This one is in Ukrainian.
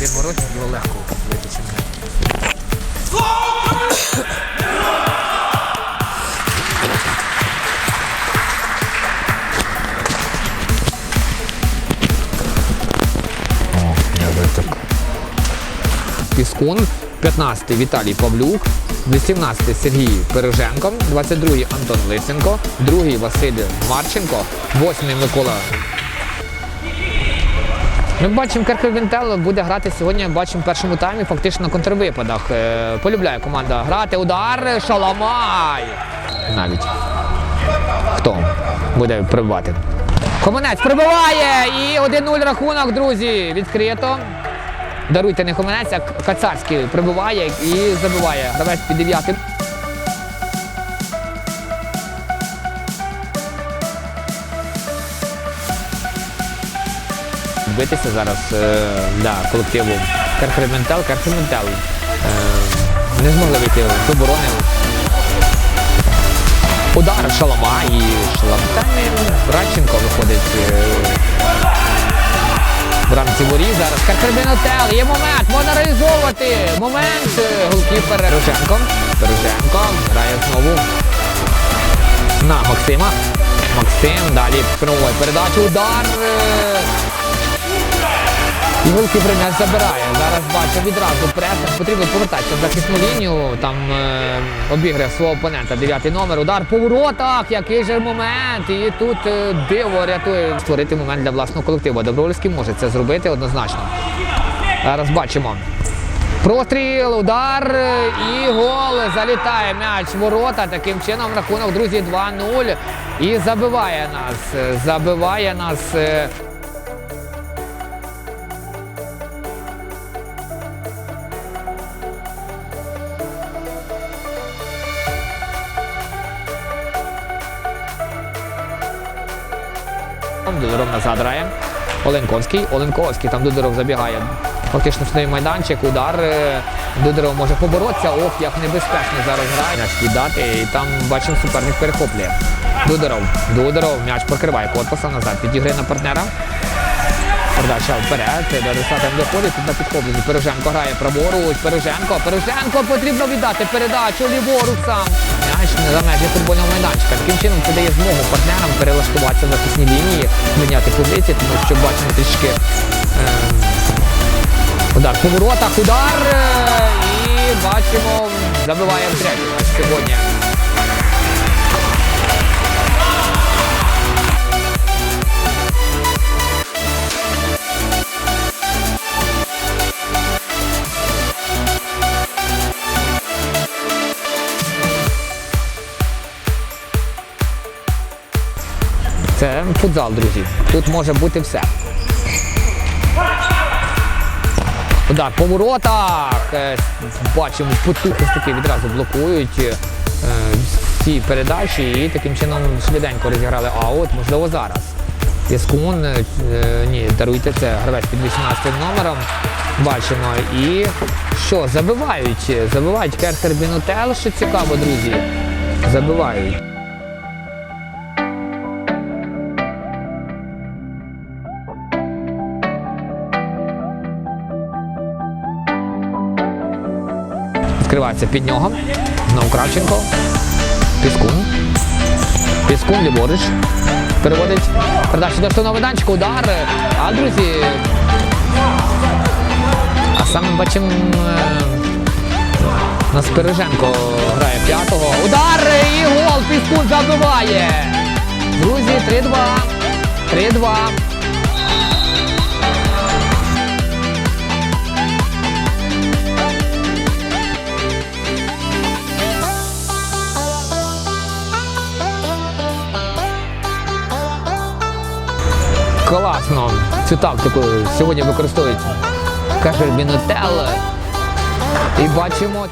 Він воротник, його легко виток. Піскун, 15-й Віталій Павлюк, 18-й Сергій Переженко, 22-й Антон Лисенко, 2-й Василь Марченко, 8-й Микола. Ми бачимо, Керкер буде грати сьогодні, бачимо в першому таймі фактично на контрвипадах. Е, Полюбляє команда грати. Удар, шаламай! Навіть. Хто буде прибивати? Команець прибиває! І 1-0 рахунок, друзі. Відкрито. Даруйте не Хоменець, а Кацарський прибиває і забиває. Гравець під дев'ятим. Битися зараз е, да, колективу Кархрементал, Кархрементал. Е, не змогли вийти з оборони. Удар шалома і шаламтами. Радченко виходить. Е, в рамці ворі зараз Каркарбінотел. Є момент, можна реалізовувати. Момент. Голкіпер Переженко. Переженко грає знову на Максима. Максим далі прямою передачу. Удар. Е, І голкіпер м'яч забирає. Зараз бачу відразу пресинг. Потрібно повертатися в захисну лінію. Там е, обіграє свого опонента. Дев'ятий номер. Удар по воротах. Який же момент. І тут е, диво рятує створити момент для власного колективу. Добровольський може це зробити однозначно. Зараз бачимо. Простріл, удар е, і гол. Залітає м'яч в ворота. Таким чином рахунок, друзі, 2-0. І забиває нас. е, Забиває нас. Дудоров назад грає. Оленковський. Оленковський, там Дудоров забігає. Фактично свій майданчик, удар. е, Дудоров може поборотися. Ох, як небезпечно зараз грає. М'яч віддати. І там бачимо суперник перехоплює. Дудоров. Дудоров. М'яч прокриває корпуса назад. Підіграє на партнера. Передача вперед. До Рисата не доходить. Тут на підхопленні. Переженко грає праворуч. Переженко. Переженко потрібно віддати передачу ліворуч сам. Не за межі футбольного майданчика. Таким чином це дає змогу партнерам перелаштуватися в захисній лінії, міняти позиції, тому що бачимо трішки е, удар по воротах, удар. е, І бачимо, забиває в третій сьогодні. Це футзал, друзі. Тут може бути все. Удар по воротах. Е, Бачимо, потухи таки відразу блокують е, всі передачі і таким чином швиденько розіграли аут. Можливо, зараз. Піскун, е, е, ні, даруйте це гравець під 18 номером. Бачимо. І що, забивають. Забивають Керхер Бінутел, що цікаво, друзі. Забивають. Відкривається під нього. Знову Кравченко. Піскун. Піскун ліворуч. Переводить передачу до штовного майданчика. Удар. А, друзі. А саме бачимо. е, У нас Переженко грає п'ятого. Удар і гол. Піскун забиває. Друзі, 3-2. 3-2. Класно. Цю тактику сьогодні використовують. Каже Бінотел. І бачимо.